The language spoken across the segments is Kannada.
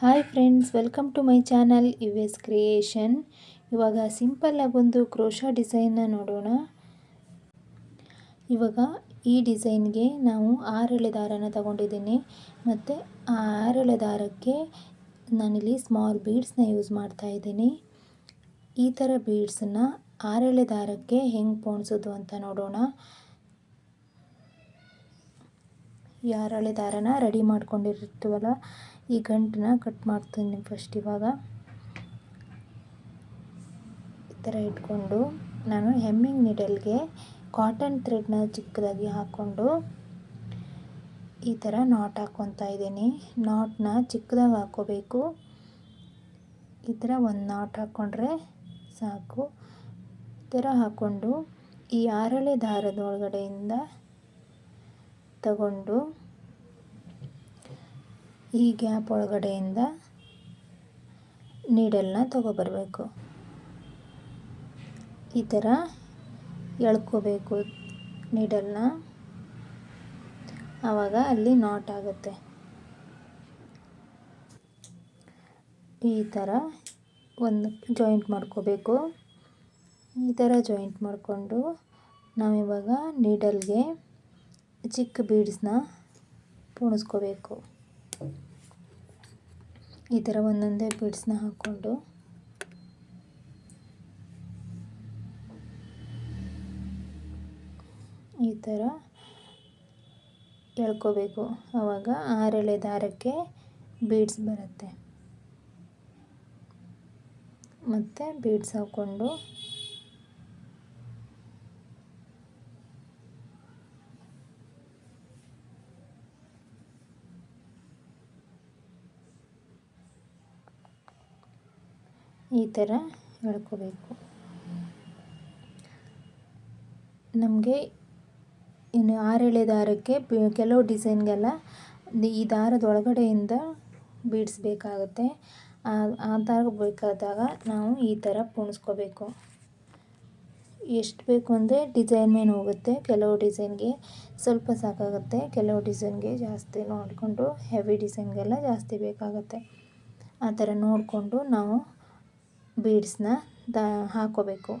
Hi friends, welcome to my channel U S creation. ಇವಾಗ ಸಿಂಪಲ್ಲಾಗಿ ಒಂದು ಕ್ರೋಶಾ ಡಿಸೈನ್ನ ನೋಡೋಣ. ಇವಾಗ ಈ ಡಿಸೈನ್ಗೆ ನಾವು ಆರಳೆ ದಾರನ ತಗೊಂಡಿದ್ದೀನಿ. ಮತ್ತು ಆ ಆರಳೆ ದಾರಕ್ಕೆ ನಾನಿಲ್ಲಿ ಸ್ಮಾಲ್ ಬೀಡ್ಸ್ನ ಯೂಸ್ ಮಾಡ್ತಾ ಇದ್ದೀನಿ. ಈ ಥರ ಬೀಡ್ಸನ್ನ ಆರಳೆ ದಾರಕ್ಕೆ ಹೆಂಗೆ ಪೋಣಿಸೋದು ಅಂತ ನೋಡೋಣ. ಈ ಆರಳೆ ದಾರನ ರೆಡಿ ಮಾಡ್ಕೊಂಡಿರ್ತೀವಲ್ಲ ಈ ಗಂಟನ್ನ ಕಟ್ ಮಾಡ್ತೀನಿ ಫಸ್ಟ್ ಇವಾಗ. ಈ ಥರ ಇಟ್ಕೊಂಡು ನಾನು ಹೆಮ್ಮಿಂಗ್ ನೀಡಲ್ಗೆ ಕಾಟನ್ ಥ್ರೆಡ್ನ ಚಿಕ್ಕದಾಗಿ ಹಾಕ್ಕೊಂಡು ಈ ಥರ ನಾಟ್ ಹಾಕ್ಕೊತಾ ಇದ್ದೀನಿ. ನಾಟ್ನ ಚಿಕ್ಕದಾಗಿ ಹಾಕ್ಕೋಬೇಕು ಈ ಥರ ಒಂದು ನಾಟ್ ಹಾಕ್ಕೊಂಡ್ರೆ ಸಾಕು. ಈ ಥರ ಹಾಕ್ಕೊಂಡು ಈ ಆರಳೆ ದಾರದ ಒಳಗಡೆಯಿಂದ ತಗೊಂಡು ಈ ಗ್ಯಾಪ್ ಒಳಗಡೆಯಿಂದ ನೀಡಲ್ನ ತಗೊಬರಬೇಕು. ಈ ಥರ ಎಳ್ಕೋಬೇಕು ನೀಡಲ್ನ ಆವಾಗ ಅಲ್ಲಿ ನಾಟ್ ಆಗುತ್ತೆ. ಈ ಥರ ಒಂದು ಜಾಯಿಂಟ್ ಮಾಡ್ಕೋಬೇಕು. ಈ ಥರ ಜಾಯಿಂಟ್ ಮಾಡಿಕೊಂಡು ನಾವಿವಾಗ ನೀಡಲ್ಗೆ ಚಿಕ್ಕ ಬೀಡ್ಸ್ನ ಪೋಣಿಸ್ಕೋಬೇಕು ಈ ಥರ ಒಂದೊಂದೇ ಬೀಡ್ಸ್ನ ಹಾಕ್ಕೊಂಡು. ಈ ಥರ ಎಳ್ಕೋಬೇಕು. ಆವಾಗ ಆರೆಳೆ ದಾರಕ್ಕೆ ಬೀಡ್ಸ್ ಬರುತ್ತೆ. ಮತ್ತು ಬೀಡ್ಸ್ ಹಾಕ್ಕೊಂಡು ಈ ಥರ ಹೇಳ್ಕೋಬೇಕು ನಮಗೆ ಇನ್ನು ಆರೆಳೆ ದಾರಕ್ಕೆ ಕೆಲವು ಡಿಸೈನ್ಗೆಲ್ಲ ಈ ದಾರದ ಒಳಗಡೆಯಿಂದ ಬಿಡಿಸ್ಬೇಕಾಗುತ್ತೆ. ಆ ದಾರ ಬೇಕಾದಾಗ ನಾವು ಈ ಥರ ಪುಣಿಸ್ಕೋಬೇಕು. ಎಷ್ಟು ಬೇಕು ಅಂದರೆ ಡಿಸೈನ್ ಮೇಲೆ ಹೋಗುತ್ತೆ. ಕೆಲವು ಡಿಸೈನ್ಗೆ ಸ್ವಲ್ಪ ಸಾಕಾಗುತ್ತೆ. ಕೆಲವು ಡಿಸೈನ್ಗೆ ಜಾಸ್ತಿ ನೋಡಿಕೊಂಡು ಹೆವಿ ಡಿಸೈನ್ಗೆಲ್ಲ ಜಾಸ್ತಿ ಬೇಕಾಗುತ್ತೆ. ಆ ಥರ ನೋಡಿಕೊಂಡು ನಾವು ಬೀಡ್ಸ್ನ ದ ಹಾಕೋಬೇಕು.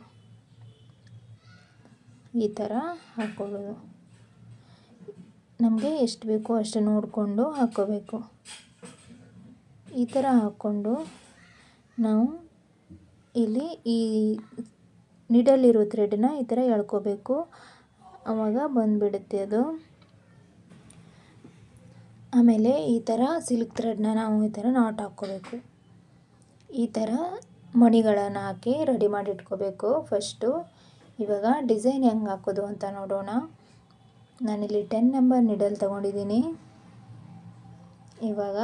ಈ ಥರ ಹಾಕೋಬೋದು ನಮಗೆ ಎಷ್ಟು ಬೇಕೋ ಅಷ್ಟು ನೋಡಿಕೊಂಡು ಹಾಕ್ಕೋಬೇಕು ಈ ಥರ ಹಾಕ್ಕೊಂಡು ನಾವು ಇಲ್ಲಿ ಈ ನಿಡಲ್ಲಿರೋ ಥ್ರೆಡ್ನ ಈ ಥರ ಎಳ್ಕೋಬೇಕು. ಆವಾಗ ಬಂದುಬಿಡುತ್ತೆ ಅದು. ಆಮೇಲೆ ಈ ಥರ ಸಿಲ್ಕ್ ಥ್ರೆಡ್ನ ನಾವು ಈ ಥರ ನಾಟ್ ಹಾಕ್ಕೋಬೇಕು. ಈ ಥರ ಮಣಿಗಳನ್ನು ಹಾಕಿ ರೆಡಿ ಮಾಡಿ ಇಟ್ಕೋಬೇಕು ಫಸ್ಟು ಇವಾಗ ಡಿಸೈನ್ ಹೆಂಗೆ ಹಾಕೋದು ಅಂತ ನೋಡೋಣ. ನಾನಿಲ್ಲಿ ಟೆನ್ ನಂಬರ್ ನಿಡಲ್ ತೊಗೊಂಡಿದ್ದೀನಿ. ಇವಾಗ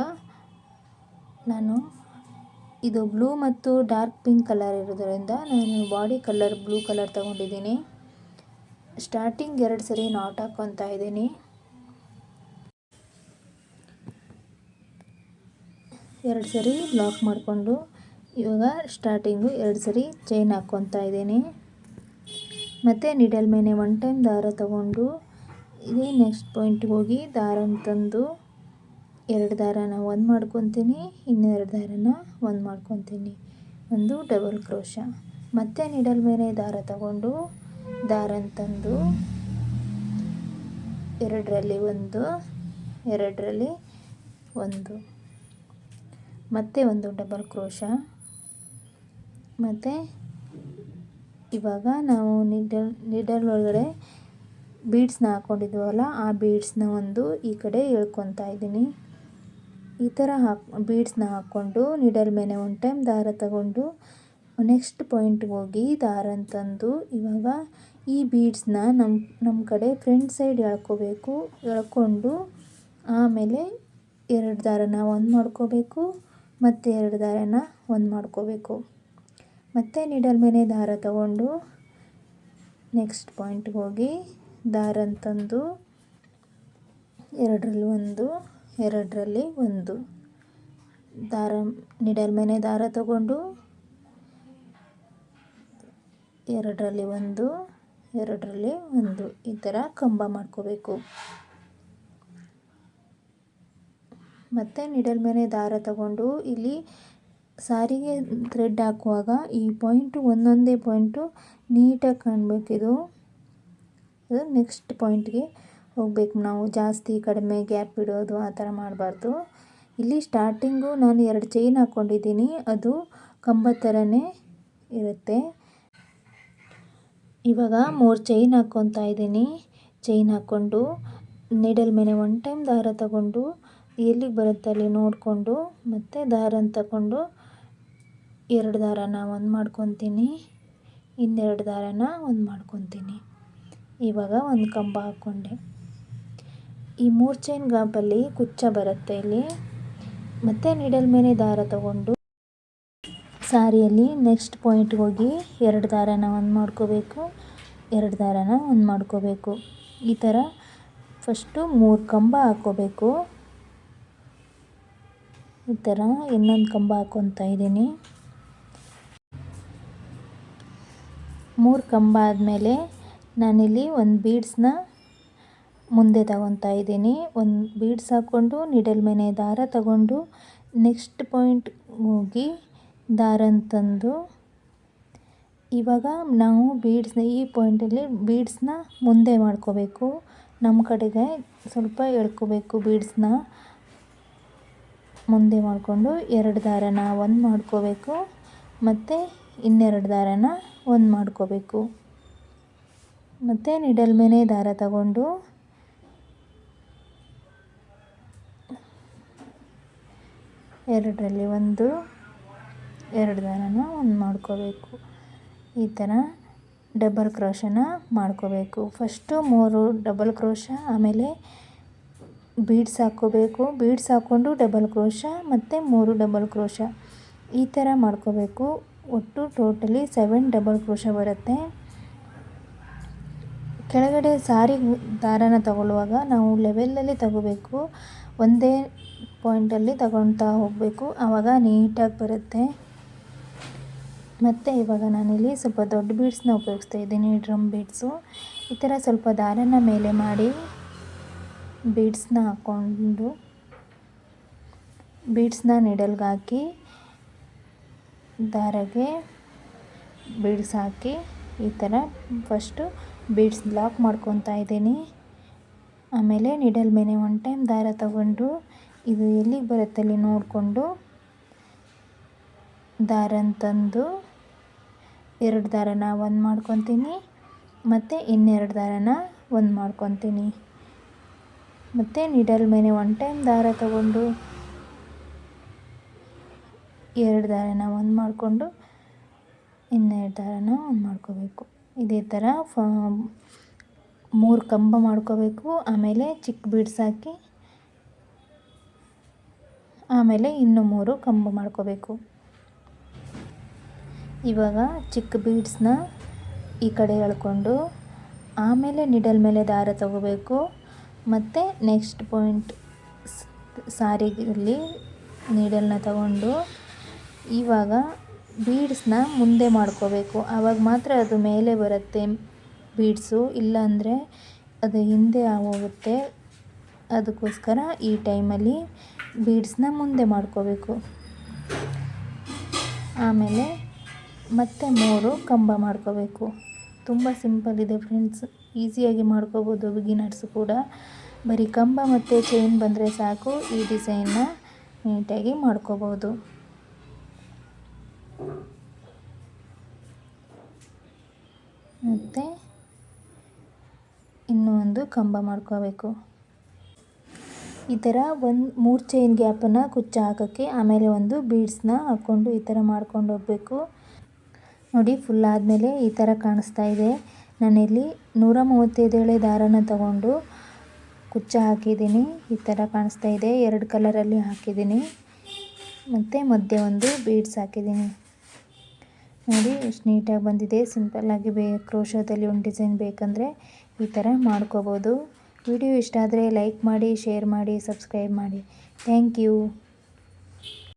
ನಾನು ಇದು ಬ್ಲೂ ಮತ್ತು ಡಾರ್ಕ್ ಪಿಂಕ್ ಕಲರ್ ಇರೋದರಿಂದ ನಾನು ಬಾಡಿ ಕಲರ್ ಬ್ಲೂ ಕಲರ್ ತಗೊಂಡಿದ್ದೀನಿ. ಸ್ಟಾರ್ಟಿಂಗ್ ಎರಡು ಸರಿ ನಾಟ್ ಹಾಕ್ಕೊತಾ ಇದ್ದೀನಿ. ಎರಡು ಸರಿ ಬ್ಲಾಕ್ ಮಾಡಿಕೊಂಡು ಇವಾಗ ಸ್ಟಾರ್ಟಿಂಗು ಎರಡು ಸರಿ ಚೈನ್ ಹಾಕ್ಕೊತಾ ಇದ್ದೀನಿ. ಮತ್ತು ನಿಡಲ್ ಮೇಲೆ ಒನ್ ಟೈಮ್ ದಾರ ತಗೊಂಡು ಇದೇ ನೆಕ್ಸ್ಟ್ ಪಾಯಿಂಟ್ಗೆ ಹೋಗಿ ದಾರನ ತಂದು ಎರಡು ದಾರನ ಒಂದು ಮಾಡ್ಕೊತೀನಿ ಇನ್ನೆರಡು ದಾರನ ಒಂದು ಮಾಡ್ಕೊತೀನಿ. ಒಂದು ಡಬಲ್ ಕ್ರೋಶ ಮತ್ತು ನಿಡಲ್ ಮೇಲೆ ದಾರ ತಗೊಂಡು ದಾರನ ತಂದು ಎರಡರಲ್ಲಿ ಒಂದು ಎರಡರಲ್ಲಿ ಒಂದು. ಮತ್ತೆ ಒಂದು ಡಬಲ್ ಕ್ರೋಶ ಮತ್ತು ಇವಾಗ ನಾವು ನಿಡಲ್ ನಿಡಲ್ ಒಳಗಡೆ ಬೀಡ್ಸ್ನ ಹಾಕ್ಕೊಂಡಿದ್ವಲ್ಲ ಆ ಬೀಡ್ಸ್ನ ಒಂದು ಈ ಕಡೆ ಎಳ್ಕೊತಾ ಇದ್ದೀನಿ. ಈ ಥರ ಹಾಕ್, ಬೀಡ್ಸ್ನ ಹಾಕ್ಕೊಂಡು ನಿಡಲ್ ಮೇಲೆ ಒಂದು ಟೈಮ್ ದಾರ ತಗೊಂಡು ನೆಕ್ಸ್ಟ್ ಪಾಯಿಂಟ್ಗೆ ಹೋಗಿ ದಾರ ತಂದು ಇವಾಗ ಈ ಬೀಡ್ಸ್ನ ನಮ್ಮ ನಮ್ಮ ಕಡೆ ಫ್ರಂಟ್ ಸೈಡ್ ಎಳ್ಕೋಬೇಕು, ಎಳ್ಕೊಂಡು ಆಮೇಲೆ ಎರಡು ದಾರನ ಒಂದು ಮಾಡ್ಕೋಬೇಕು ಮತ್ತು ಎರಡು ದಾರನ ಒಂದು ಮಾಡ್ಕೋಬೇಕು. ಮತ್ತು ನೀಡಲ್ ಮೇಲೆ ದಾರ ತಗೊಂಡು ನೆಕ್ಸ್ಟ್ ಪಾಯಿಂಟ್ಗೆ ಹೋಗಿ ದಾರ ತಂದು ಎರಡರಲ್ಲಿ ಒಂದು ಎರಡರಲ್ಲಿ ಒಂದು. ದಾರ ನಿಡಲ್ ಮೇಲೆ ದಾರ ತಗೊಂಡು ಎರಡರಲ್ಲಿ ಒಂದು ಎರಡರಲ್ಲಿ ಒಂದು. ಈ ಥರ ಕಂಬ ಮಾಡ್ಕೋಬೇಕು. ಮತ್ತು ನಿಡಲ್ ಮೇಲೆ ದಾರ ತಗೊಂಡು ಇಲ್ಲಿ ಸಾರಿಗೆ ಥ್ರೆಡ್ ಹಾಕುವಾಗ ಈ ಪಾಯಿಂಟು ಒಂದೊಂದೇ ಪಾಯಿಂಟು ನೀಟಾಗಿ ಕಾಣಬೇಕಿದು ಅದು ನೆಕ್ಸ್ಟ್ ಪಾಯಿಂಟ್ಗೆ ಹೋಗಬೇಕು. ನಾವು ಜಾಸ್ತಿ ಕಡಿಮೆ ಗ್ಯಾಪ್ ಇಡೋದು ಆ ಥರ ಮಾಡಬಾರ್ದು. ಇಲ್ಲಿ ಸ್ಟಾರ್ಟಿಂಗು ನಾನು ಎರಡು ಚೈನ್ ಹಾಕ್ಕೊಂಡಿದ್ದೀನಿ. ಅದು ಕಂಬ ಥರನೇ ಇರುತ್ತೆ. ಇವಾಗ ಮೂರು ಚೈನ್ ಹಾಕ್ಕೊತಾ ಇದ್ದೀನಿ. ಚೈನ್ ಹಾಕ್ಕೊಂಡು ನೀಡಲ್ ಮೇಲೆ ಒನ್ ಟೈಮ್ ದಾರ ತಗೊಂಡು ಎಲ್ಲಿಗೆ ಬರುತ್ತೆ ಅಲ್ಲಿ ನೋಡಿಕೊಂಡು ಮತ್ತು ದಾರನ ತಗೊಂಡು ಎರಡು ದಾರನ ಒಂದು ಮಾಡ್ಕೊತೀನಿ, ಇನ್ನೆರಡು ದಾರನ ಒಂದು ಮಾಡ್ಕೊತೀನಿ. ಇವಾಗ ಒಂದು ಕಂಬ ಹಾಕ್ಕೊಂಡೆ. ಈ ಮೂರು ಚೈನ್ ಗಾಪಲ್ಲಿ ಕುಚ್ಚ ಬರುತ್ತೆ ಇಲ್ಲಿ. ಮತ್ತು ನಿಡಲ್ ಮೇಲೆ ದಾರ ತಗೊಂಡು ಸಾರಿಯಲ್ಲಿ ನೆಕ್ಸ್ಟ್ ಪಾಯಿಂಟ್ಗೆ ಹೋಗಿ ಎರಡು ದಾರನ ಒಂದು ಮಾಡ್ಕೋಬೇಕು, ಎರಡು ದಾರನ ಒಂದು ಮಾಡ್ಕೋಬೇಕು. ಈ ಥರ ಫಸ್ಟು ಮೂರು ಕಂಬ ಹಾಕ್ಕೋಬೇಕು. ಈ ಥರ ಇನ್ನೊಂದು ಕಂಬ ಹಾಕ್ಕೊತಾ ಇದ್ದೀನಿ. ಮೂರು ಕಂಬ ಆದಮೇಲೆ ನಾನಿಲ್ಲಿ ಒಂದು ಬೀಡ್ಸ್ನ ಮುಂದೆ ತಗೊತಾ ಇದ್ದೀನಿ. ಒಂದು ಬೀಡ್ಸ್ ಹಾಕ್ಕೊಂಡು ನಿಡಲ್ ಮೇಲೆ ದಾರ ತಗೊಂಡು ನೆಕ್ಸ್ಟ್ ಪಾಯಿಂಟ್ ಹೋಗಿ ದಾರನ ತಂದು ಇವಾಗ ನಾವು ಬೀಡ್ಸ್ನ ಈ ಪಾಯಿಂಟಲ್ಲಿ ಬೀಡ್ಸ್ನ ಮುಂದೆ ಮಾಡ್ಕೋಬೇಕು. ನಮ್ಮ ಕಡೆಗೆ ಸ್ವಲ್ಪ ಎಳ್ಕೋಬೇಕು ಬೀಡ್ಸ್ನ ಮುಂದೆ ಮಾಡಿಕೊಂಡು ಎರಡು ದಾರನ ಒಂದು ಮಾಡ್ಕೋಬೇಕು. ಮತ್ತು ಇನ್ನೆರಡು ದಾರನ ಒಂದು ಮಾಡ್ಕೋಬೇಕು. ಮತ್ತು ನಿಡಲ್ ಮೇಲೆ ದಾರ ತಗೊಂಡು ಎರಡರಲ್ಲಿ ಒಂದು, ಎರಡು ದಾರನ ಒಂದು ಮಾಡ್ಕೋಬೇಕು. ಈ ಥರ ಡಬಲ್ ಕ್ರೋಶನ ಮಾಡ್ಕೋಬೇಕು. ಫಸ್ಟು ಮೂರು ಡಬಲ್ ಕ್ರೋಶ ಆಮೇಲೆ ಬೀಡ್ಸ್ ಹಾಕ್ಕೋಬೇಕು. ಬೀಡ್ಸ್ ಹಾಕ್ಕೊಂಡು ಡಬಲ್ ಕ್ರೋಶ ಮತ್ತು ಮೂರು ಡಬಲ್ ಕ್ರೋಶ ಈ ಥರ ಮಾಡ್ಕೋಬೇಕು. ಒಟ್ಟು ಟೋಟಲಿ ಸೆವೆನ್ ಡಬಲ್ ಕ್ರೋಶ ಬರುತ್ತೆ. ಕೆಳಗಡೆ ಸಾರಿ ದಾರನ ತಗೊಳ್ಳುವಾಗ ನಾವು ಲೆವೆಲಲ್ಲಿ ತಗೋಬೇಕು. ಒಂದೇ ಪಾಯಿಂಟಲ್ಲಿ ತಗೊಳ್ತಾ ಹೋಗಬೇಕು. ಆವಾಗ ನೀಟಾಗಿ ಬರುತ್ತೆ. ಮತ್ತು ಇವಾಗ ನಾನಿಲ್ಲಿ ಸ್ವಲ್ಪ ದೊಡ್ಡ ಬೀಡ್ಸ್ನ ಉಪಯೋಗಿಸ್ತಾ ಇದ್ದೀನಿ, ಡ್ರಮ್ ಬೀಡ್ಸು ಈ ಥರ ಸ್ವಲ್ಪ ದಾರನ ಮೇಲೆ ಮಾಡಿ ಬೀಡ್ಸ್ನ ಹಾಕ್ಕೊಂಡು ಬೀಡ್ಸ್ನ ನಿಡಲ್ಗೆ ಹಾಕಿ ದಾರಗೆ ಬೀಡ್ಸ್ ಹಾಕಿ ಈ ಥರ ಫಸ್ಟು ಬೀಡ್ಸ್ ಬ್ಲಾಕ್ ಮಾಡ್ಕೊತಾ ಇದ್ದೀನಿ. ಆಮೇಲೆ ನಿಡಲ್ ಮೇಲೆ ಒನ್ ಟೈಮ್ ದಾರ ತಗೊಂಡು ಇದು ಎಲ್ಲಿಗೆ ಬರುತ್ತೆ ಅಲ್ಲಿ ನೋಡಿಕೊಂಡು ದಾರನ ತಂದು ಎರಡು ದಾರನ ಒಂದು ಮಾಡ್ಕೊತೀನಿ ಮತ್ತು ಇನ್ನೆರಡು ದಾರನ ಒಂದು ಮಾಡ್ಕೊತೀನಿ. ಮತ್ತು ನಿಡಲ್ ಮೇಲೆ ಒನ್ ಟೈಮ್ ದಾರ ತಗೊಂಡು ಎರಡು ದಾರನ ಒಂದು ಮಾಡಿಕೊಂಡು ಇನ್ನೆರಡು ದಾರನ ಒಂದು ಮಾಡ್ಕೋಬೇಕು. ಇದೇ ಥರ ಫ, ಮೂರು ಕಂಬ ಮಾಡ್ಕೋಬೇಕು. ಆಮೇಲೆ ಚಿಕ್ಕ ಬೀಡ್ಸ್ ಹಾಕಿ ಆಮೇಲೆ ಇನ್ನು ಮೂರು ಕಂಬ ಮಾಡ್ಕೋಬೇಕು. ಇವಾಗ ಚಿಕ್ಕ ಬೀಡ್ಸ್ನ ಈ ಕಡೆ ಎಳ್ಕೊಂಡು ಆಮೇಲೆ ನಿಡಲ್ ಮೇಲೆ ದಾರ ತಗೋಬೇಕು. ಮತ್ತು ನೆಕ್ಸ್ಟ್ ಪಾಯಿಂಟ್ ಸಾರಿಗೆಯಲ್ಲಿ ನೀಡಲ್ನ ತಗೊಂಡು ಇವಾಗ ಬೀಡ್ಸ್ನ ಮುಂದೆ ಮಾಡ್ಕೋಬೇಕು. ಆವಾಗ ಮಾತ್ರ ಅದು ಮೇಲೆ ಬರುತ್ತೆ ಬೀಡ್ಸು. ಇಲ್ಲಾಂದರೆ ಅದು ಹಿಂದೆ ಆಗೋಗುತ್ತೆ. ಅದಕ್ಕೋಸ್ಕರ ಈ ಟೈಮಲ್ಲಿ ಬೀಡ್ಸ್ನ ಮುಂದೆ ಮಾಡ್ಕೋಬೇಕು. ಆಮೇಲೆ ಮತ್ತೆ ಮೂರು ಕಂಬ ಮಾಡ್ಕೋಬೇಕು. ತುಂಬ ಸಿಂಪಲ್ ಇದೆ ಫ್ರೆಂಡ್ಸ್. ಈಸಿಯಾಗಿ ಮಾಡ್ಕೋಬೋದು ಬಿಗಿನರ್ಸ್ ಕೂಡ. ಬರೀ ಕಂಬ ಮತ್ತು ಚೈನ್ ಬಂದರೆ ಸಾಕು. ಈ ಡಿಸೈನ್ನ ನೀಟಾಗಿ ಮಾಡ್ಕೋಬೋದು. ಮತ್ತು ಇನ್ನೂ ಒಂದು ಕಂಬ ಮಾಡ್ಕೋಬೇಕು. ಈ ಥರ ಒಂದು ಮೂರು ಚೈನ್ ಗ್ಯಾಪನ್ನು ಕುಚ್ಚ ಹಾಕೋಕ್ಕೆ ಆಮೇಲೆ ಒಂದು ಬೀಡ್ಸ್ನ ಹಾಕ್ಕೊಂಡು ಈ ಥರ ಮಾಡ್ಕೊಂಡು ಹೋಗಬೇಕು. ನೋಡಿ ಫುಲ್ ಆದಮೇಲೆ ಈ ಥರ ಕಾಣಿಸ್ತಾ ಇದೆ. ನಾನಿಲ್ಲಿ ನೂರ ಮೂವತ್ತೈದೇಳೆ ದಾರನ ತಗೊಂಡು ಕುಚ್ಚ ಹಾಕಿದ್ದೀನಿ. ಈ ಥರ ಕಾಣಿಸ್ತಾ ಇದೆ. ಎರಡು ಕಲರಲ್ಲಿ ಹಾಕಿದ್ದೀನಿ. ಮತ್ತು ಮಧ್ಯೆ ಒಂದು ಬೀಡ್ಸ್ ಹಾಕಿದ್ದೀನಿ. ನೋಡಿ, ಎಷ್ಟು ನೀಟಾಗಿ ಬಂದಿದೆ. ಸಿಂಪಲ್ಲಾಗಿ ಬೇ, ಕ್ರೋಶದಲ್ಲಿ ಒಂದು ಡಿಸೈನ್ ಬೇಕಂದರೆ ಈ ಥರ ಮಾಡ್ಕೋಬೋದು. ವಿಡಿಯೋ ಇಷ್ಟ ಆದರೆ ಲೈಕ್ ಮಾಡಿ, ಶೇರ್ ಮಾಡಿ, ಸಬ್ಸ್ಕ್ರೈಬ್ ಮಾಡಿ. Thank you.